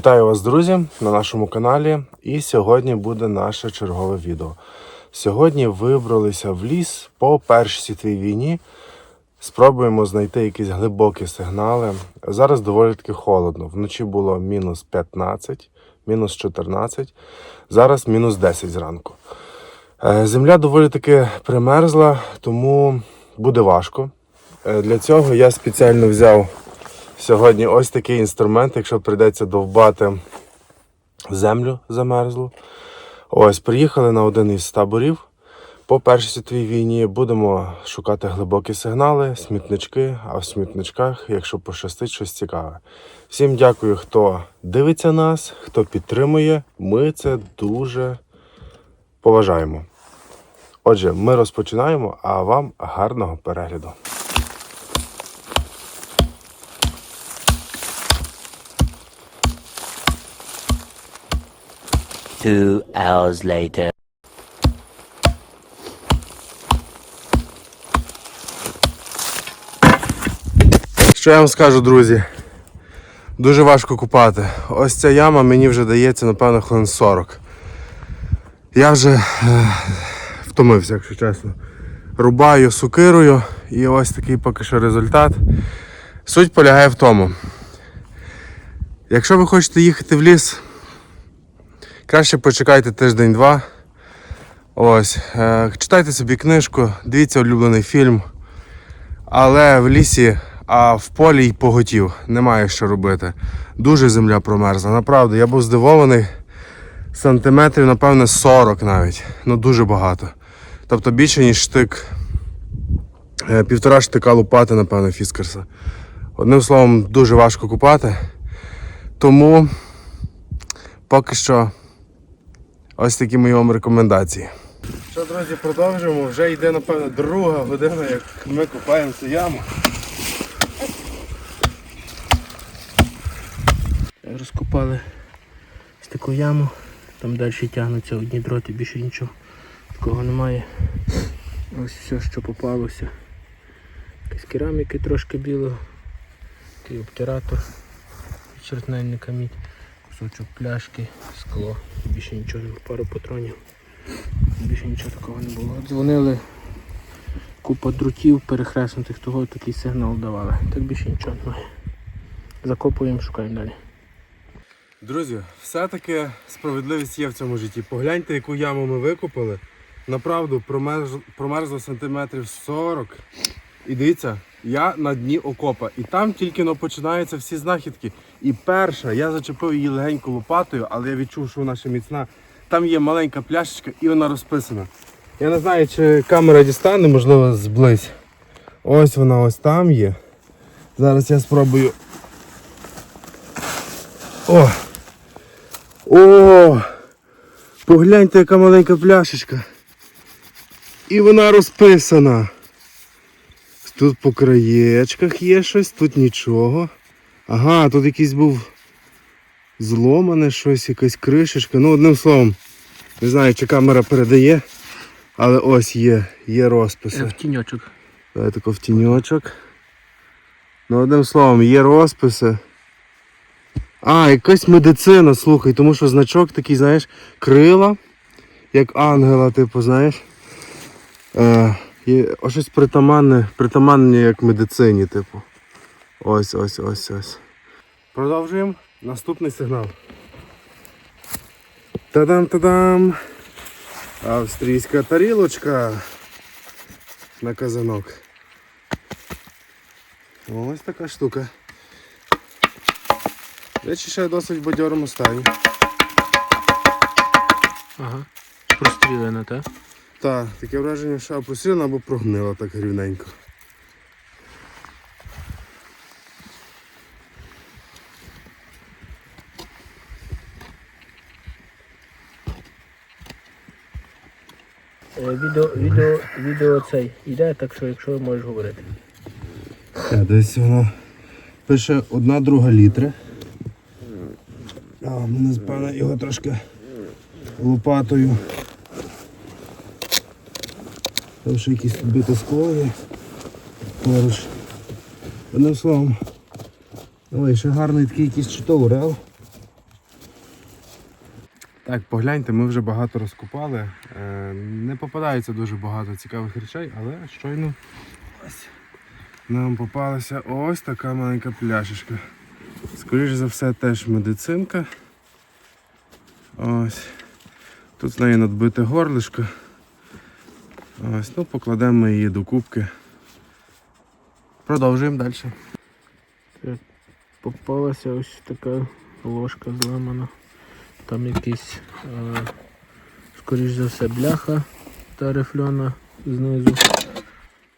Вітаю вас, друзі, на нашому каналі. І сьогодні буде наше чергове відео. Сьогодні вибралися в ліс по Першій світовій війні. Спробуємо знайти якісь глибокі сигнали. Зараз доволі таки холодно. Вночі було мінус 15, мінус 14, зараз мінус 10 зранку. Е, Земля доволі таки примерзла, тому буде важко. Е, Для цього я спеціально взяв сьогодні ось такий інструмент, якщо прийдеться довбати землю замерзлу. Ось, приїхали на один із таборів. По Першій світовій війні будемо шукати глибокі сигнали, смітнички, а в смітничках, якщо пощастить, щось цікаве. Всім дякую, хто дивиться нас, хто підтримує. Ми це дуже поважаємо. Отже, ми розпочинаємо, а вам гарного перегляду. Two hours later. Що я вам скажу, друзі? Дуже важко купати. Ось ця яма мені вже дається, напевно, хвилин 40. Я вже е, втомився, якщо чесно. Рубаю сукирою і ось такий поки що результат. Суть полягає в тому. Якщо ви хочете їхати в ліс, краще почекайте тиждень-два. Ось, е, читайте собі книжку, дивіться улюблений фільм. Але в лісі, а в полі й поготів. Немає що робити. Дуже земля промерзла. Направду, я був здивований. Сантиметрів, напевне, 40 навіть. Ну дуже багато. Тобто більше, ніж штик. е, Півтора штика лопати, напевно, фіскерса. Одним словом, дуже важко купати. Тому поки що ось такі мої вам рекомендації. Що, друзі, продовжуємо. Вже йде, напевно, друга година, як ми купаємо цю яму. Розкопали ось таку яму, там далі тягнуться одні дроти, більше нічого такого немає. Ось все, що попалося. Якась кераміки трошки білого, такий обтиратор, чертнельника мідь, кусочок пляшки, скло, більше нічого пару патронів. Більше нічого такого не було. Дзвонили купа друтів перехреснутих, того такий сигнал давали. Так більше нічого. Закопуємо, шукаємо далі. Друзі, все-таки справедливість є в цьому житті. Погляньте, яку яму ми викопали. Направду промерз... промерзло сантиметрів 40. І дивіться, я на дні окопа. І там тільки но починаються всі знахідки. І перша, я зачепив її легенько лопатою, але я відчув, що вона ще міцна. Там є маленька пляшечка і вона розписана. Я не знаю, чи камера дістане, можливо, зблизь. Ось вона ось там є. Зараз я спробую. О! О! Погляньте, яка маленька пляшечка. І вона розписана. Тут по краєчках є щось, тут нічого. Ага, тут якийсь був зломане щось, якась кришечка. Ну, одним словом, не знаю, чи камера передає, але ось є, є розписи. В тіньочок. Давай тако в тіньочок. Ну, одним словом, є розписи. А, якась медицина, слухай, тому що значок такий, знаєш, крила, як ангела, типу, знаєш. Е, є о, щось притаманне, притаманне як медицині, типу. Ось, ось, ось, ось. Продовжуємо. Наступний сигнал. Та-дам-та-дам! Австрійська тарілочка на казанок. Ось така штука. Речі ще досить бадьорому стані. Ага. Прострілена, так? Так, таке враження, що або посріла, або прогнила так рівненько. Е, Відео, відео, відео цей іде, так що якщо можеш говорити. Так, десь воно пише одна друга літри. А, ми напевно його трошки лопатою. Там ще якісь бите скло є. Поруч. Одним словом. Ой, ще гарний такий якийсь читов рел. Так, погляньте, ми вже багато розкопали. Е, Не попадається дуже багато цікавих речей, але щойно ось нам попалася ось така маленька пляшечка. Скоріше за все, теж медицинка. Ось. Тут з неї надбите горлишко. Ось, ну, покладемо її до кубки. Продовжуємо далі. Попалася ось така ложка зламана. Там якийсь, е, скоріш за все, бляха та рифльона знизу.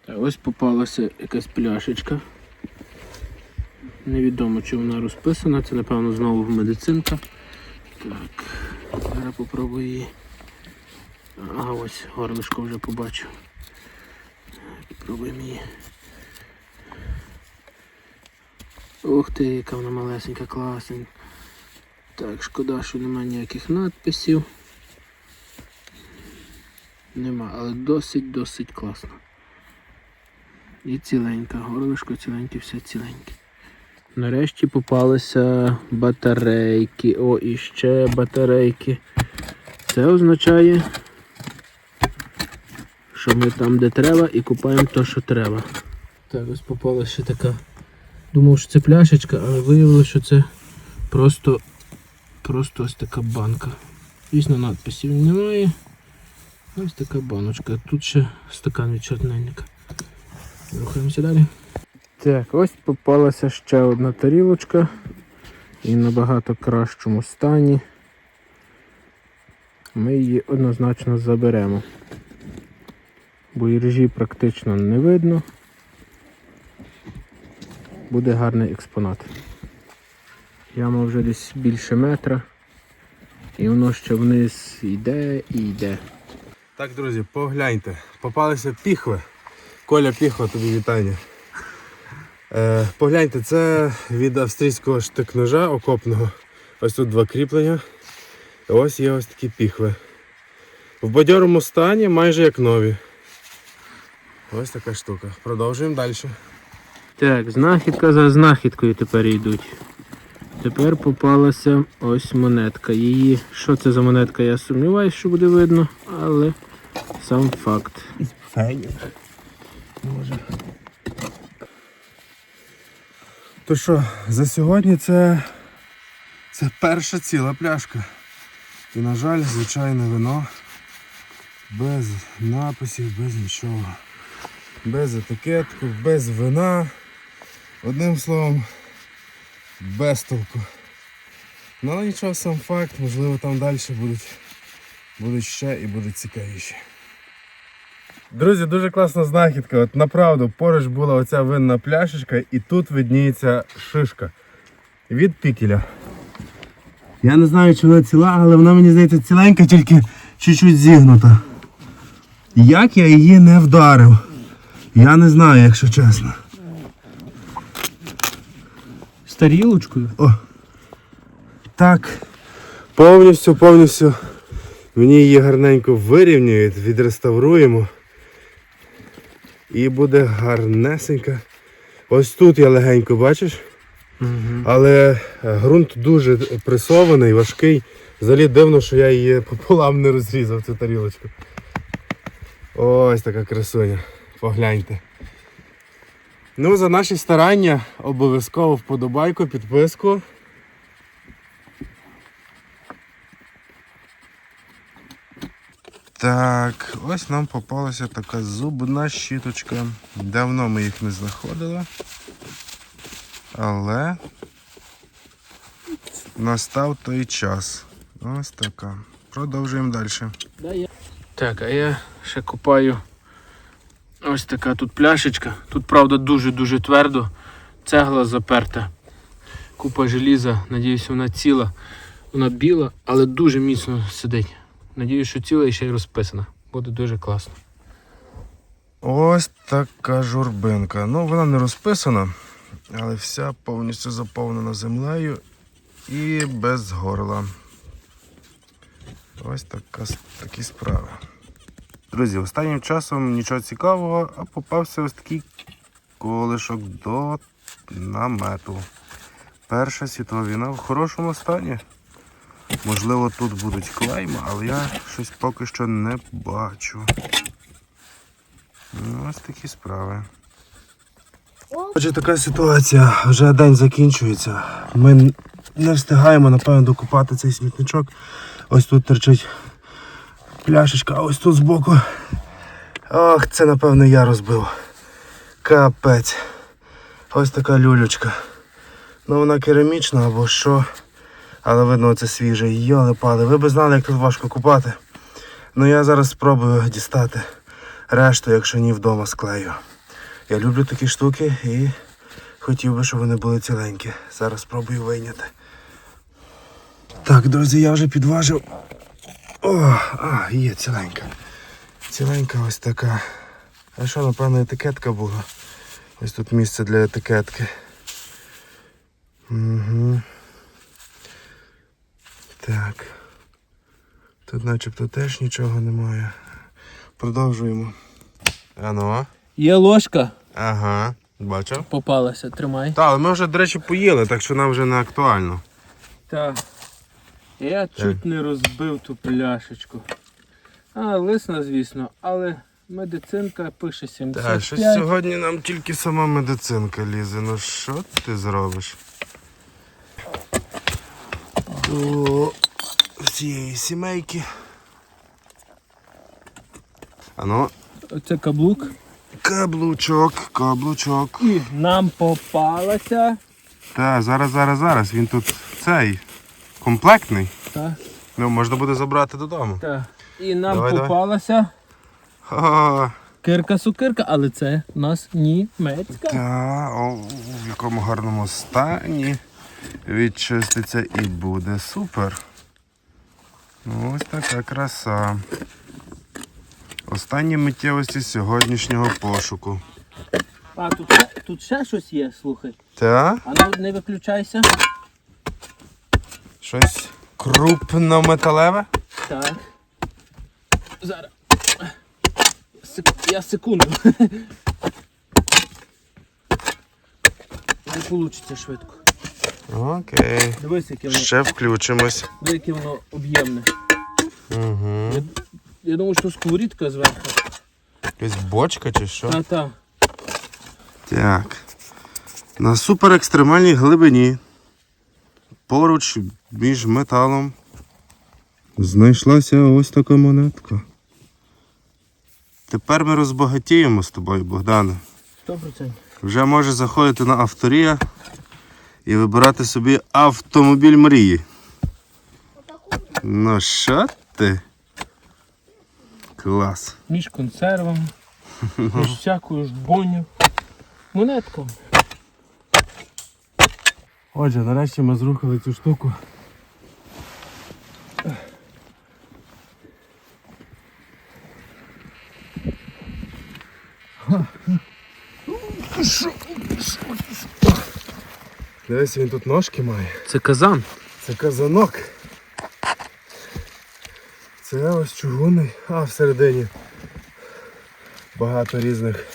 Та ось попалася якась пляшечка. Невідомо чи вона розписана, це напевно знову медицинка. Так, зараз попробую її. А ось горлишко вже побачив. Попробуємо її. Ух ти, яка вона малесенька, класненька. Так, шкода, що немає ніяких надписів. Нема, але досить-досить класно. І ціленька, горлишко ціленьке, все ціленьке. Нарешті попалися батарейки. О, і ще батарейки. Це означає, що ми там, де треба, і купаємо те, що треба. Так, ось попалася ще така Думав, що це пляшечка, але виявилося, що це просто, просто ось така банка. Звісно, надписів немає. Ось така баночка. Тут ще стакан від чорнильника. Рухаємося далі. Так, ось попалася ще одна тарілочка. І в набагато кращому стані. Ми її однозначно заберемо. Бо іржі практично не видно буде гарний експонат. Яма вже десь більше метра. І воно ще вниз йде і йде. Так, друзі, погляньте. Попалися піхви. Коля піхва, тобі вітання. Е, погляньте, це від австрійського штик-ножа окопного. Ось тут два кріплення. Ось є ось такі піхви. В бадьорому стані майже як нові. Ось така штука. Продовжуємо далі. Так, знахідка за знахідкою тепер йдуть. Тепер попалася ось монетка. Її, що це за монетка, я сумніваюся, що буде видно, але сам факт. То що, за сьогодні це, це перша ціла пляшка. І, на жаль, звичайне вино. Без написів, без нічого. Без етикетку, без вина. Одним словом, без толку. Ну але нічого, сам факт, можливо там далі будуть, будуть ще і будуть цікавіші. Друзі, дуже класна знахідка. От направду поруч була оця винна пляшечка і тут видніється шишка від пікеля. Я не знаю, чи вона ціла, але вона мені здається ціленька, тільки чуть-чуть зігнута. Як я її не вдарив? Я не знаю, якщо чесно. З тарілочкою? О. Так. Повністю, повністю мені її гарненько вирівнюють, відреставруємо. І буде гарнесенька. Ось тут я легенько, бачиш? Угу. Але е, ґрунт дуже пресований, важкий. Взагалі дивно, що я її пополам не розрізав цю тарілочку. Ось така красуня. Погляньте. Ну, за наші старання обов'язково вподобайку, підписку. Так, ось нам попалася така зубна щіточка. Давно ми їх не знаходили. Але настав той час. Ось така. Продовжуємо далі. Так, а я ще купаю ось така тут пляшечка. Тут, правда, дуже-дуже твердо. Цегла заперта. Купа желіза, надіюсь, вона ціла. Вона біла, але дуже міцно сидить. Надіюсь, що ціла і ще й розписана. Буде дуже класно. Ось така журбинка. Ну, вона не розписана, але вся повністю заповнена землею і без горла. Ось така, такі справи. Друзі, останнім часом нічого цікавого, а попався ось такий колишок до намету. Перша світова війна в хорошому стані. Можливо, тут будуть клейми, але я щось поки що не бачу. Ну, ось такі справи. Отже, така ситуація. Вже день закінчується. Ми не встигаємо, напевно, докупати цей смітничок. Ось тут терчить пляшечка, а ось тут збоку. Ох, це напевно я розбив. Капець. Ось така люлючка. Ну вона керамічна або що. Але видно, це свіже. Йоли пали. Ви б знали, як тут важко купати. Ну я зараз спробую дістати решту, якщо ні вдома склею. Я люблю такі штуки і хотів би, щоб вони були ціленькі. Зараз спробую вийняти. Так, друзі, я вже підважив. О, а, є ціленька. Ціленька ось така. А що, напевно, етикетка була. Ось тут місце для етикетки. Угу. Так. Тут начебто теж нічого немає. Продовжуємо. Ано. Є ложка, Ага, бачив. попалася, тримай. Так, але ми вже, до речі, поїли, так що нам вже не актуально. Так. Я чуть не розбив ту пляшечку. А, лисна, звісно, але медицинка пише Так, щось сьогодні нам тільки сама медицинка лізе. Ну що ти зробиш? До всієї сімейки. Ано, Це каблук. каблучок, каблучок. І нам попалася. Так, зараз, зараз, зараз. Він тут цей комплектний. Так, Ну, можна буде забрати додому. так. І нам Давай, давай. попалася О, кирка-сукирка, але це у нас німецька. та, о, в якому гарному стані. Відчиститься і буде супер. Ну, ось така краса. Останні миттєвості сьогоднішнього пошуку. А, тут, тут ще щось є, слухай. Та? А ну не виключайся. Щось крупнометалеве? Так. Зараз. Сек- Я секунду. Не вийде швидко. Окей. Дивись, яке воно, Ще включимось. дивись, яке воно об'ємне. Угу. Я, я думаю, що сковорідка зверху. Якась бочка чи що? Та-та. Так. На суперекстремальній глибині. Поруч між металом. Знайшлася ось така монетка. Тепер ми розбагатіємо з тобою, Богдане. 100%. Вже можеш заходити на авторія і вибирати собі автомобіль мрії. Ну що ти? Клас. Між консервами, між всякою ж боню. Монетка. Отже, нарешті ми зрухали цю штуку. Дивись, він тут ножки має. Це казан. Це казанок. Це ось чугунний, а всередині багато різних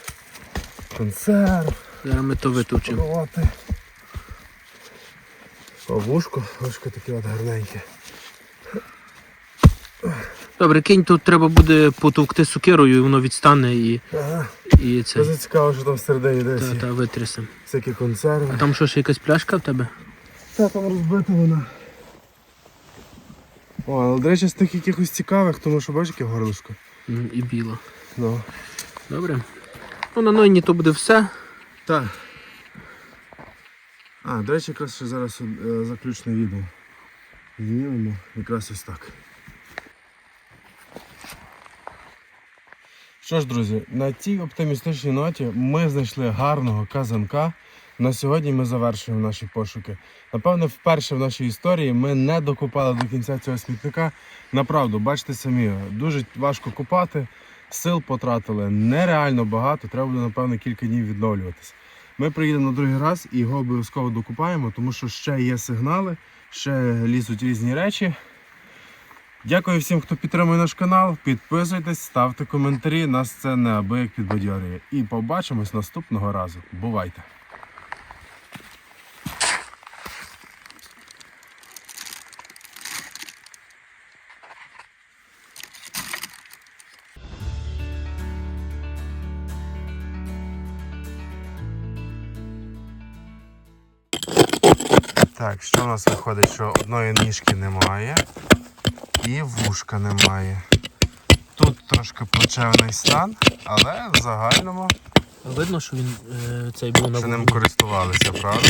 консерв. Зараз ми то витовчимо. О, вушко, таке от гарненьке. Добре, кинь, тут треба буде потовкти сукерою, і воно відстане і, Ага. і це. Це цікаво, що там всередині десь Та, є та витрясемо. всякі консерви. А там що, ще якась пляшка в тебе? Та там розбита вона. О, але до речі, з тих якихось цікавих, тому що бачиш, яке горлишко. М, І біла. Ну. Добре. Ну, на нині то буде все. Так. А, до речі, якраз ще зараз е, заключне відео. Знімемо якраз ось так. Що ж, друзі, на цій оптимістичній ноті ми знайшли гарного казанка. На сьогодні ми завершуємо наші пошуки. Напевно, вперше в нашій історії ми не докопали до кінця цього смітника. Направду, бачите самі, дуже важко копати, сил потратили нереально багато, треба буде, напевно, кілька днів відновлюватися. Ми приїдемо на другий раз і його обов'язково докупаємо, тому що ще є сигнали, ще лізуть різні речі. Дякую всім, хто підтримує наш канал. Підписуйтесь, ставте коментарі. Нас це неабияк підбадьорює. І побачимось наступного разу. Бувайте! Так, що у нас виходить, що одної ніжки немає і вушка немає. Тут трошки плачевний стан, але в загальному Видно, що він е, цей був на що ним користувалися, правда?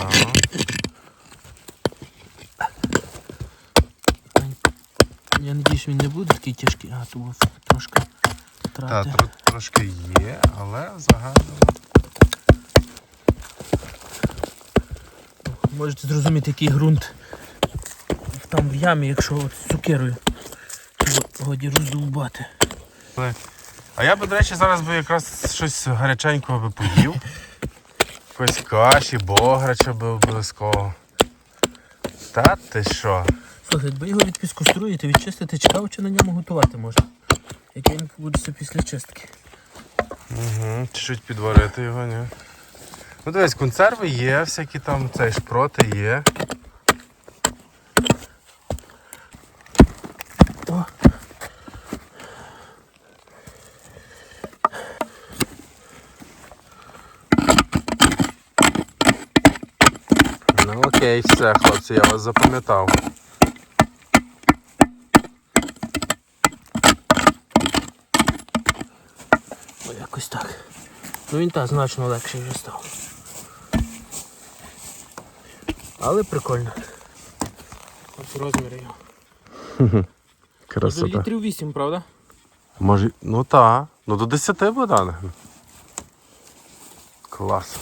Ага. Я надіюсь, він не буде такий тяжкий, а був трошки Так, трати. тро- трошки є, але в загальному. Можете зрозуміти, який ґрунт там в ямі, якщо от з цукерою. Годі роздовбати. А я би, до речі, зараз би якраз щось гаряченького би поїв. Якоїсь каші, бограча би обов'язково. Та ти що? Слухай, якби його від піскоструїти, відчистити, цікаво, чи на ньому готувати можна. Який він буде після чистки. Угу, чуть-чуть підварити його, ні. Ну дивись, консерви є, всякі там цей шпроти є. Ну окей, все, хлопці, я вас запам'ятав. о, якось так. Ну він так значно легший вже став. Але прикольно. От розміри його. До Красота. літрів 8, правда? Може, ну так. Ну до 10 Богдане. Клас.